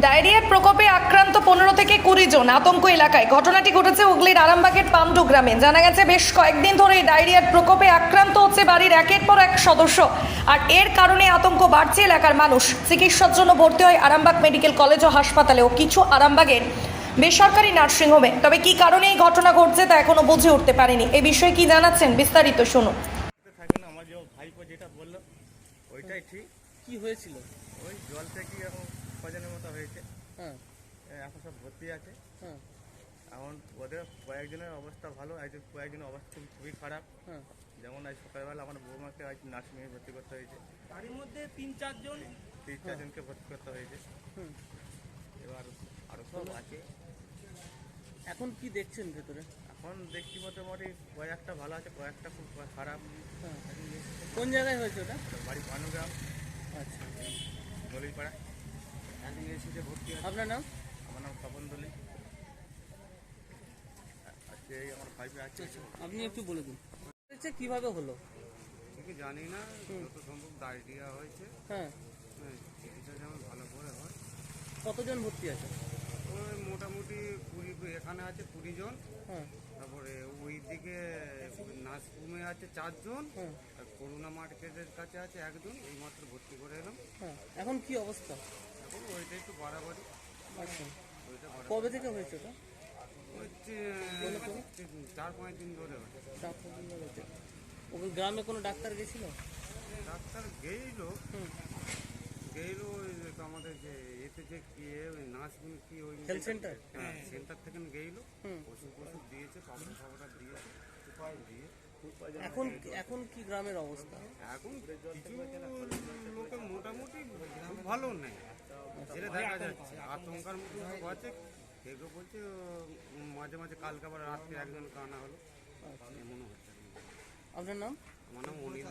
ডায়রিয়ার প্রকোপে আক্রান্ত পনেরো থেকে কুড়ি জন আতঙ্ক এলাকায়। ঘটনাটি ঘটেছে হুগলির আরামবাগের পামডু গ্রামে। জানা গেছে বেশ কয়েকদিন ধরে এই ডায়রিয়ার প্রকোপে আক্রান্ত হচ্ছে বাড়ির একের পর এক সদস্য। আর এর কারণে আতঙ্ক বাড়ছে এলাকার মানুষ। চিকিৎসার জন্য ভর্তি হয় আরামবাগ মেডিকেল কলেজ ও হাসপাতালে ও কিছু আরামবাগের বেসরকারি নার্সিংহোমে। তবে কি কারণে এই ঘটনা ঘটছে তা এখনও বুঝে উঠতে পারেনি। এ বিষয়ে কি জানাচ্ছেন বিস্তারিত শুনুন। থাকে না আমার যে ভাইপো যেটা বলল ওইটাই ঠিক। কি হয়েছিল? ওই জল থেকে এখন কজনের হ্যাঁ এখন সব ভর্তি আছে। হ্যাঁ এখন ওদের কয়েকজনের অবস্থা ভালো একজন কয়েকজনের অবস্থা খুব- খুবই খারাপ। হ্যাঁ যেমন আজ সকালবেলা আমার বৌমাকে আজ নার্সিংয়ে ভর্তি করতে হয়েছে। বাড়ির মধ্যে তিন চারজন? তিন চারজনকে ভর্তি করতে হয়েছে। হুম। এবার আরও সব আছে। এখন কি দেখছেন ভেতরে? এখন দেখছি মোটামুটি কয়েকটা ভালো আছে কয়েকটা খুব খারাপ। কোন জায়গায় হয়েছে ওটা? বাড়ি পানুগ্রাম আচ্ছা। এসেছে ভর্তি আপনার নাম? আমার নাম স্বপন দলি আজকে আমার ভাইপে আছে। আপনি একটু বলে দিন। হয়েছে কীভাবে হলো? ঠিকই জানি না যত সম্ভব ডায়রিয়া হয়েছে। হ্যাঁ। হ্যাঁ, চিকিৎসা যেমন ভালো করে হয়। কতজন ভর্তি আছে? ওই মোটামুটি কুড়ি এখানে আছে কুড়ি জন। হ্যাঁ। তারপরে ওই দিকে নার্সরুমে আছে চারজন। হ্যাঁ। আর করোনা মার্কেটের কাছে আছে একজন এই মাত্র ভর্তি করে এলাম। এখন কি অবস্থা? এখন ওইটা একটু বাড়াবাড়ি। আচ্ছা। কবে থেকে হয়েছে ওটা? হচ্ছে চার পাঁচ দিন ধরে চার পাঁচ দিন ধরে হয়েছে। ওই গ্রামে কোনো ডাক্তার গেছিল? ডাক্তার গেইলো। গেইলো আমাদের যে এতে যে কি নার্সগুলো কি ওই হেলথ সেন্টার হ্যাঁ সেন্টার থেকে গেইলো। ওষুধ ওষুধ দিয়েছে পাউডার ফাউডার দিয়েছে উপায় দিয়ে। এখন এখন কি গ্রামের অবস্থা? এখন কিছু লোকে মোটামুটি ভালো নেই। যেটা দেখা যাচ্ছে আতঙ্কার মতো সব আছে। কেউ কেউ বলছে মাঝে মাঝে কালকে আবার রাত্রে একজন কানা হলো। এমনও হচ্ছে। আপনার নাম? আমার নাম অনিল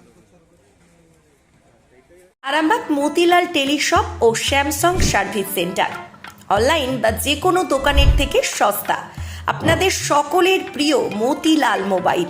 আরামবাগ মতিলাল টেলিশপ ও স্যামসাং সার্ভিস সেন্টার। অনলাইন বা যে কোনো দোকানের থেকে সস্তা। আপনাদের সকলের প্রিয় মতিলাল মোবাইল।